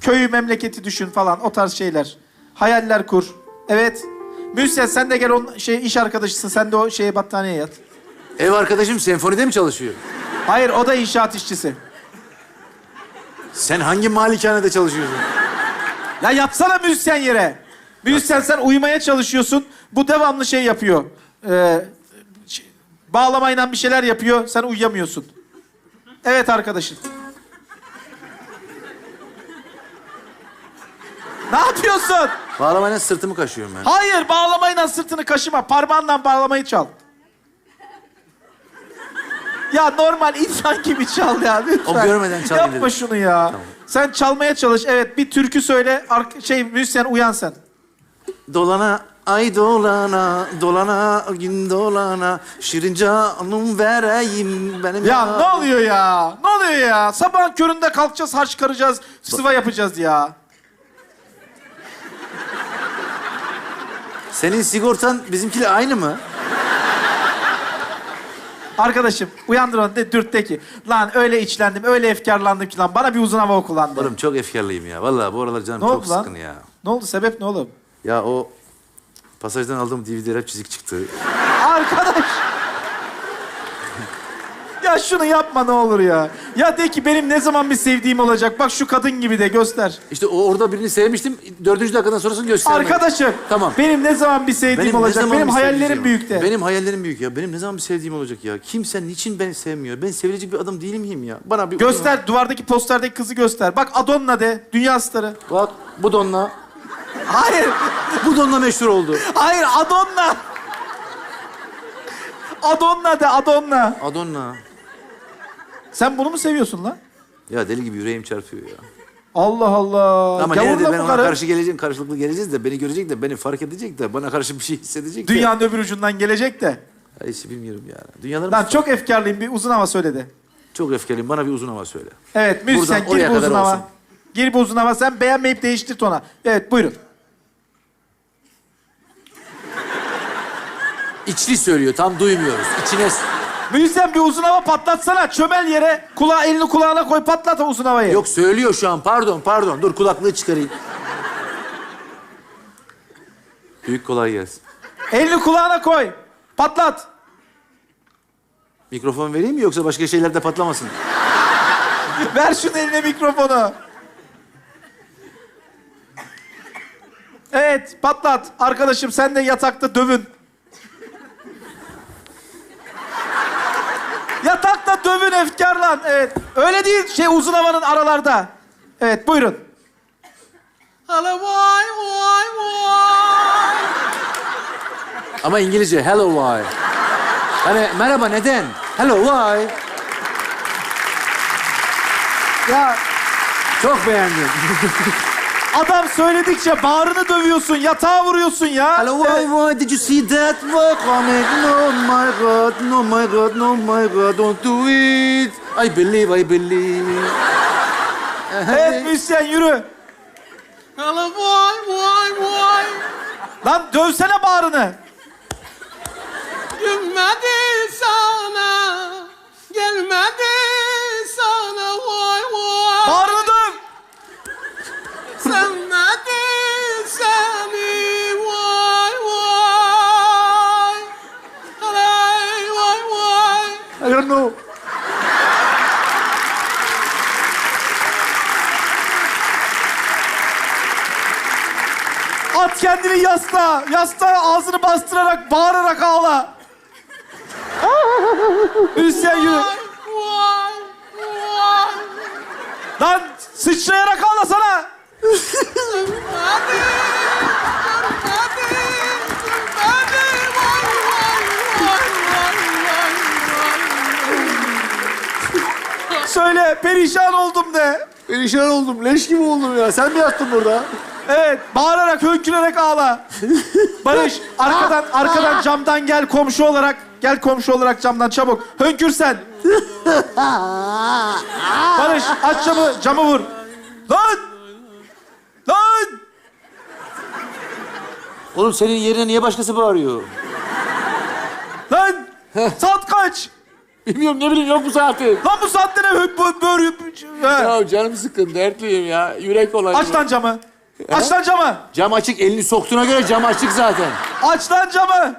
Köyü, memleketi düşün falan o tarz şeyler. Hayaller kur. Evet. Müzisyen sen de gel on, şey iş arkadaşısın. Sen de o şeye battaniyeye yat. Ev arkadaşım senfonide mi çalışıyor? Hayır o da inşaat işçisi. Sen hangi malikanede çalışıyorsun? Ya yatsana müzisyen yere. Müzisyen sen uyumaya çalışıyorsun. Bu devamlı şey yapıyor. Ee, ş- bağlamayla bir şeyler yapıyor. Sen uyuyamıyorsun. Evet arkadaşım. Ne yapıyorsun? Bağlamayla sırtımı kaşıyorum ben. Hayır bağlamayla sırtını kaşıma. Parmağınla bağlamayı çal. Ya normal insan gibi çal ya lütfen. O görmeden çalayım Yapma dedim. şunu ya. Sen çalmaya çalış. Evet bir türkü söyle. Şey müzisyen uyan sen. Dolana, ay dolana, dolana, gün dolana, şirin canım vereyim benim Ya ne oluyor ya? Ne oluyor ya? Sabahın köründe kalkacağız, harç karacağız, sıva yapacağız ya. Senin sigortan bizimkiyle aynı mı? Arkadaşım uyandır onu de dürt de ki. Lan öyle içlendim, öyle efkarlandım ki lan. Bana bir uzun hava kullandı. Oğlum çok efkarlıyım ya. Vallahi bu aralar canım Ne çok oldu lan? sıkın ya. Ne oldu? Sebep ne oğlum? Ya o pasajdan aldığım DVD'ler hep çizik çıktı. Arkadaş. Ya şunu yapma ne olur ya. Ya de ki benim ne zaman bir sevdiğim olacak. Bak şu kadın gibi de göster. İşte o orada birini sevmiştim. Dördüncü dakikadan sonrasını göstermedim. Arkadaşım. Tamam. Benim ne zaman bir sevdiğim ne olacak. zaman Benim bir hayallerim büyük de. Benim hayallerim büyük ya. Benim ne zaman bir sevdiğim olacak ya? Kimse niçin beni sevmiyor? Ben sevilecek bir adam değil miyim ya? Bana bir... Göster, duvardaki posterdeki kızı göster. Bak Adonna de, dünya starı. Bak bu donla. Hayır, Bu donla meşhur oldu. hayır Adonna. Adonna de, Adonna. Adonna. Sen bunu mu seviyorsun lan? Ya deli gibi yüreğim çarpıyor ya. Allah Allah. Ama Gavurla nerede ben ona karı? karşı geleceğim, karşılıklı geleceğiz de beni görecek de beni fark edecek de bana karşı bir şey hissedecek de. Dünyanın öbür ucundan gelecek de. Ya hiç bilmiyorum ya. Dünyalarım Lan çok efkarlıyım. Bir uzun hava söyle de. çok öfkeliyim. Bana bir uzun hava söyle. Evet, müzisyen Buradan gir oraya bu kadar uzun hava. olsun. Gir bu uzun hava. Sen beğenmeyip değiştir tona. Evet, buyurun. İçli söylüyor. Tam duymuyoruz. İçine... Müzisyen bir uzun hava patlatsana. Çömel yere. Kulağı, elini kulağına koy patlat o uzun havayı. Yok söylüyor şu an. Pardon, pardon. Dur kulaklığı çıkarayım. Büyük kolay gelsin. Elini kulağına koy. Patlat. Mikrofon vereyim mi yoksa başka şeylerde patlamasın? Ver şunun eline mikrofonu. Evet, patlat. Arkadaşım sen de yatakta dövün. yatakta dövün efkarlan. Evet. Öyle değil şey uzun havanın aralarda. Evet, buyurun. Hala vay vay vay. Ama İngilizce hello why. Hani merhaba neden? Hello why. Ya Çok beğendim. adam söyledikçe bağrını dövüyorsun, yatağa vuruyorsun ya. Hello why why did you see that walk coming? No my god, no my god, no my god, don't do it. I believe, I believe. Evet müzisyen yürü. Hala vay vay vay. Lan dövsene bağrını. At kendini yastığa. Yastığa ağzını bastırarak, bağırarak ağla. Müzisyen yürü. Lan sıçrayarak ağlasana. Söyle perişan oldum de. Perişan oldum, leş gibi oldum ya. Sen mi yattın burada? Evet bağırarak hönkürerek ağla. Barış arkadan arkadan camdan gel komşu olarak. Gel komşu olarak camdan çabuk. Hönkür sen. Barış aç camı camı vur. Lan! Lan! Oğlum senin yerine niye başkası bağırıyor? Lan! Saat kaç? Bilmiyorum ne bileyim yok bu saatin. Lan bu saatte ne böyle. Ya canım sıkın dertliyim ya. Yürek olayım. Aç lan camı. Aç lan camı. Cam açık elini soktuğuna göre cam açık zaten. Aç lan camı.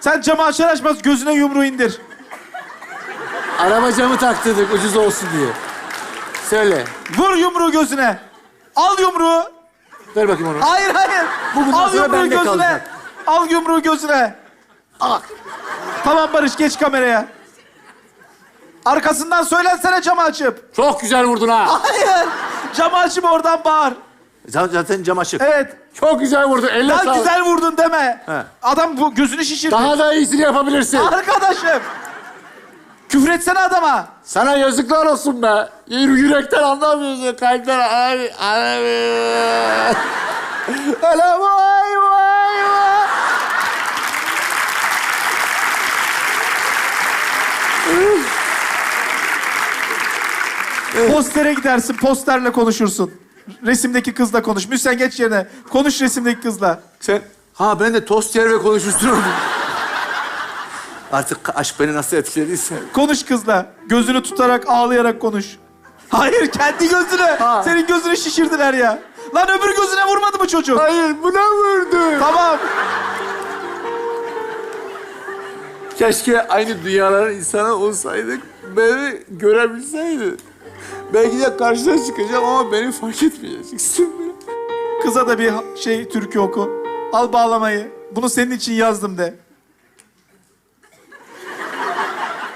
Sen camı açar açmaz gözüne yumruğu indir. Araba camı taktırdık ucuz olsun diye. Söyle. Vur yumruğu gözüne. Al yumruğu. Ver bakayım onu. Hayır hayır. Bu bundan Al sonra yumruğu bende gözüne. kalacak. Al yumruğu gözüne. Al. Tamam Barış geç kameraya. Arkasından söylensene camı açıp. Çok güzel vurdun ha. Hayır. Camı açıp oradan bağır. Zaten cam açık. Evet. Çok güzel vurdun. Elle Lan sağlık. güzel vurdun deme. He. Adam bu gözünü şişirdi. Daha da iyisini yapabilirsin. Arkadaşım. Küfür etsene adama. Sana yazıklar olsun be. Yürü- Yürekten anlamıyorsun. Kalpten abi. Abi. Öyle vay vay vay. Postere gidersin, posterle konuşursun. Resimdeki kızla konuş. Müsen geç yerine. Konuş resimdeki kızla. Sen... Ha ben de tost yer ve konuşmuştum. Artık aşk beni nasıl etkilediyse. Konuş kızla. Gözünü tutarak, ağlayarak konuş. Hayır, kendi gözüne. Ha. Senin gözünü şişirdiler ya. Lan öbür gözüne vurmadı mı çocuk? Hayır buna vurdu. Tamam. Keşke aynı dünyaların insanı olsaydık. Beni görebilseydi. Belki de karşına çıkacağım ama beni fark etmeyeceksin. Kıza da bir şey türkü oku. Al bağlamayı. Bunu senin için yazdım de.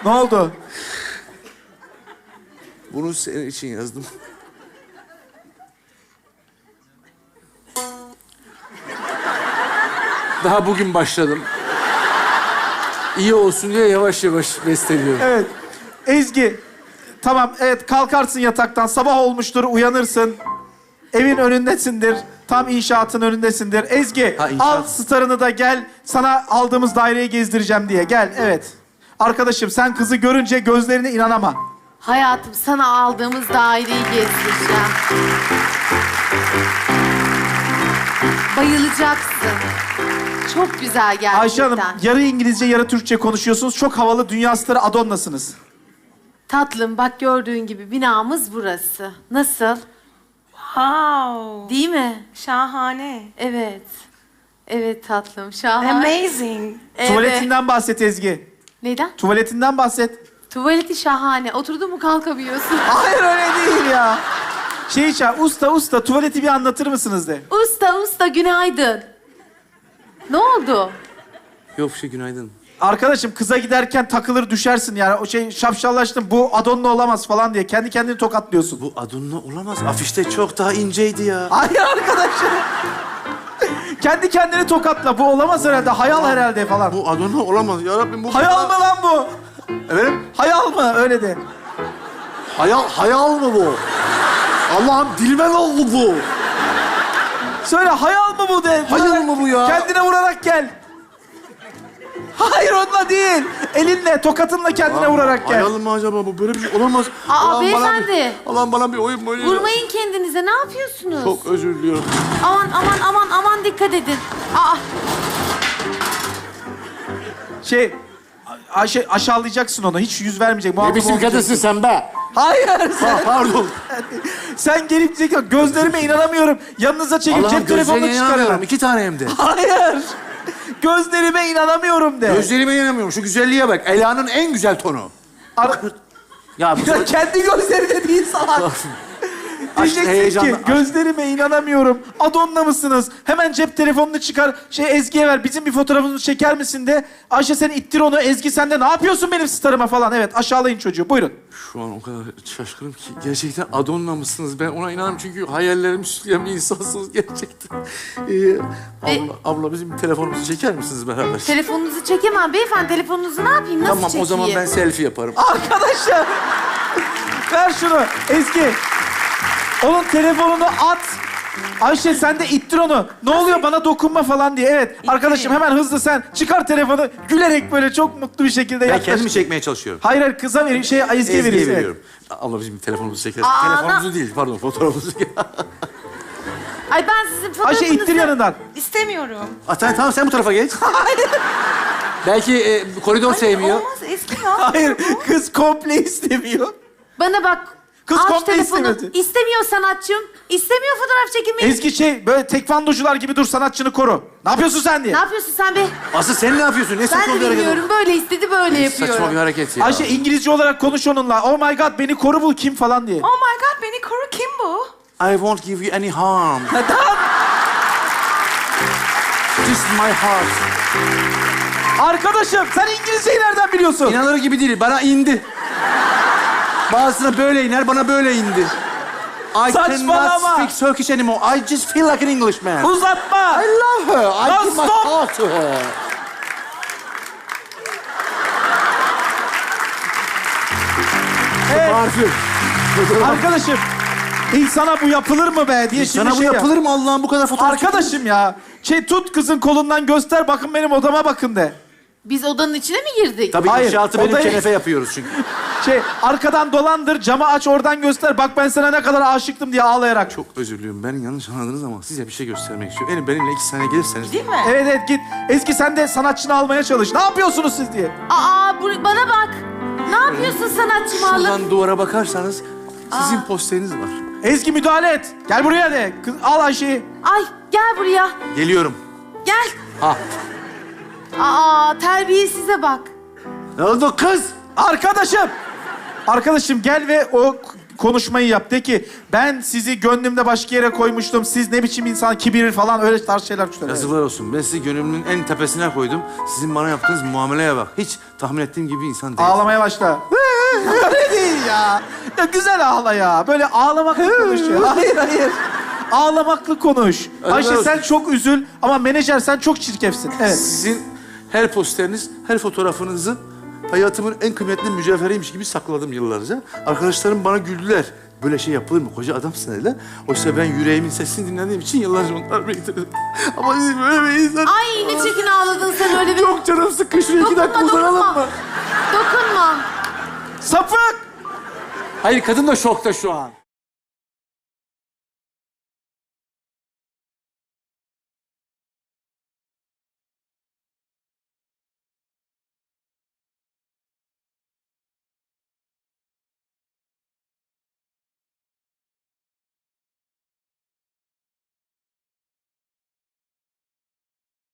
Ne oldu? Bunu senin için yazdım. Daha bugün başladım. İyi olsun diye yavaş yavaş besteliyorum. Evet. Ezgi. Tamam, evet kalkarsın yataktan. Sabah olmuştur, uyanırsın. Evin önündesindir. Tam inşaatın önündesindir. Ezgi, Ha, inşaat. al starını da gel. Sana aldığımız daireyi gezdireceğim diye. Gel, evet. Arkadaşım sen kızı görünce gözlerine inanama. Hayatım sana aldığımız daireyi gezdireceğim. Bayılacaksın. Çok güzel gerçekten. Ayşe Hanım, yarı İngilizce, yarı Türkçe konuşuyorsunuz. Çok havalı dünya starı Adonna'sınız. Tatlım bak gördüğün gibi binamız burası. Nasıl? Wow. Değil mi? Şahane. Evet. Evet tatlım şahane. Amazing. Evet. Tuvaletinden bahset Ezgi. Neyden? Tuvaletinden bahset. Tuvaleti şahane. Oturdun mu kalkamıyorsun. Hayır öyle değil ya. Şey çağır, usta usta tuvaleti bir anlatır mısınız de. usta usta günaydın. Ne oldu? Yok şey günaydın. Arkadaşım kıza giderken takılır düşersin yani. O şey şapşallaştın bu Adonna olamaz falan diye. Kendi kendini tokatlıyorsun. Bu Adunla olamaz. Afişte çok daha inceydi ya. Hayır arkadaşım. Kendi kendini tokatla. Bu olamaz herhalde. Hayal herhalde falan. Bu Adunla olamaz. Ya Rabbim bu... Hayal mı lan bu? Efendim? Hayal mı? Öyle de. Hayal, hayal mı bu? Allah'ım dilime ne oldu bu? Söyle hayal mı bu de. Hayal mı bu ya? Kendine vurarak gel. Hayır onunla değil. Elinle, tokatınla kendine vurarak gel. Hayal mi acaba bu? Böyle bir şey olamaz. Aa, Allah'ım bana beyefendi. bir- Allah'ım bana bir oyun oynuyor. Vurmayın kendinize. Ne yapıyorsunuz? Çok özür diliyorum. Aman aman aman aman dikkat edin. Aa, Şey, Ayşe aşağılayacaksın onu. Hiç yüz vermeyecek. Ne muhatap biçim kadınsın sen be? Hayır. Sen, Ha, pardon. sen gelip diyeceksin, gözlerime inanamıyorum. Yanınıza çekip Allah'ım cep telefonunu gözlerine inanamıyorum. İki tane hem de. Hayır. Gözlerime inanamıyorum de. Gözlerime inanamıyorum. Şu güzelliğe bak. Ela'nın en güzel tonu. Ar- Ya bu Ya kendi gözlerine değil salak. Diyeceksin heyecanla- ki gözlerime inanamıyorum. Adonna mısınız? Hemen cep telefonunu çıkar. Şey Ezgi'ye ver. Bizim bir fotoğrafımızı çeker misin de. Ayşe sen ittir onu. Ezgi sen de ne yapıyorsun benim starıma falan. Evet aşağılayın çocuğu. Buyurun. Şu an o kadar şaşkınım ki. Gerçekten Adonna mısınız? Ben ona inanırım çünkü hayallerimi süsleyen bir insansınız gerçekten. Ee, abla, abla bizim telefonumuzu çeker misiniz beraber? telefonunuzu çekemem beyefendi. Telefonunuzu ne yapayım? Nasıl tamam çekeyim? o zaman ben selfie yaparım. Arkadaşım. ver şunu. Ezgi. Onun telefonunu at. Ayşe sen de ittir onu. Ne oluyor bana dokunma falan diye. Evet arkadaşım hemen hızlı sen çıkar telefonu. Gülerek böyle çok mutlu bir şekilde Ben yaklaş. kendimi çekmeye çalışıyorum. Hayır hayır kıza vereyim. Şey Ezgi'ye Ezgi'ye evet. veriyorum. Abla bizim telefonumuzu çeker. Aa, Telefonumuzu değil pardon fotoğrafımızı. Ay ben sizin fotoğrafınızı... Ayşe ittir yanından. İstemiyorum. Aa, tamam, tamam sen bu tarafa geç. Belki e, koridor sevmiyor. Olmaz ne yapıyorsun? Hayır kız komple istemiyor. Bana bak. Kız aç komple telefonu. istemedi. İstemiyor sanatçım. İstemiyor fotoğraf çekilmeyi. Ezgi şey böyle tekvandocular gibi dur sanatçını koru. Ne yapıyorsun sen diye. Ne yapıyorsun sen be? Asıl sen ne yapıyorsun? Ne Ben saçma de bir hareket? bilmiyorum. Böyle istedi böyle yapıyorum. Saçma bir hareket ya. Ayşe İngilizce olarak konuş onunla. Oh my god beni koru bul kim falan diye. Oh my god beni koru kim bu? I won't give you any harm. Just my heart. Arkadaşım sen İngilizceyi nereden biliyorsun? İnanılır gibi değil. Bana indi. Bazısına böyle iner, bana böyle indi. I Saçmalama. cannot speak Turkish anymore. I just feel like an Englishman. Uzatma. I love her. I Lan give my stop. heart to her. Evet, Parfüm. arkadaşım insana bu yapılır mı be diye şimdi Sana bu şey yap. yapılır mı Allah'ım bu kadar fotoğraf? Arkadaşım ya. Şey tut kızın kolundan göster bakın benim odama bakın de. Biz odanın içine mi girdik? Tabii Hayır, inşaatı benim odayı- kenefe yapıyoruz çünkü. Şey arkadan dolandır camı aç oradan göster. Bak ben sana ne kadar aşıktım diye ağlayarak. Çok özür diliyorum. Ben yanlış anladınız ama size bir şey göstermek istiyorum. Yani benimle iki saniye gelirseniz... Değil mi? Evet evet git. Ezgi sen de sanatçını almaya çalış. Ne yapıyorsunuz siz diye. Aa bu- bana bak. Ne yapıyorsun sanatçım alıp? Şuradan duvara bakarsanız sizin posteriniz var. Ezgi müdahale et. Gel buraya de. Kız, al Ayşe'yi. Ay gel buraya. Geliyorum. Gel. Ha. Aa terbiyesize bak. Ne oldu kız? Arkadaşım. Arkadaşım gel ve o konuşmayı yap. De ki ben sizi gönlümde başka yere koymuştum. Siz ne biçim insan kibir falan öyle tarz şeyler söyle. Yazıklar olsun. Ben sizi gönlümün en tepesine koydum. Sizin bana yaptığınız muameleye bak. Hiç tahmin ettiğim gibi insan değil. Ağlamaya başla. öyle değil ya. Ya güzel ağla ya. Böyle ağlamaklı konuş ya. Hayır hayır. Ağlamaklı konuş. Ayşe olsun. sen çok üzül ama menajer sen çok çirkefsin. Evet. Sizin her posteriniz, her fotoğrafınızı hayatımın en kıymetli mücevheriymiş gibi sakladım yıllarca. Arkadaşlarım bana güldüler. Böyle şey yapılır mı? Koca adamsın dediler. Oysa ben yüreğimin sesini dinlediğim için yıllarca onlar bekledim. Ama siz böyle bir insan... Ay ne çirkin ağladın sen öyle bir. Çok canım sıkkın. Şuraya iki dakika Dokunma uzanalım dokunma. mı? Dokunma. Sapık! Hayır kadın da şokta şu an.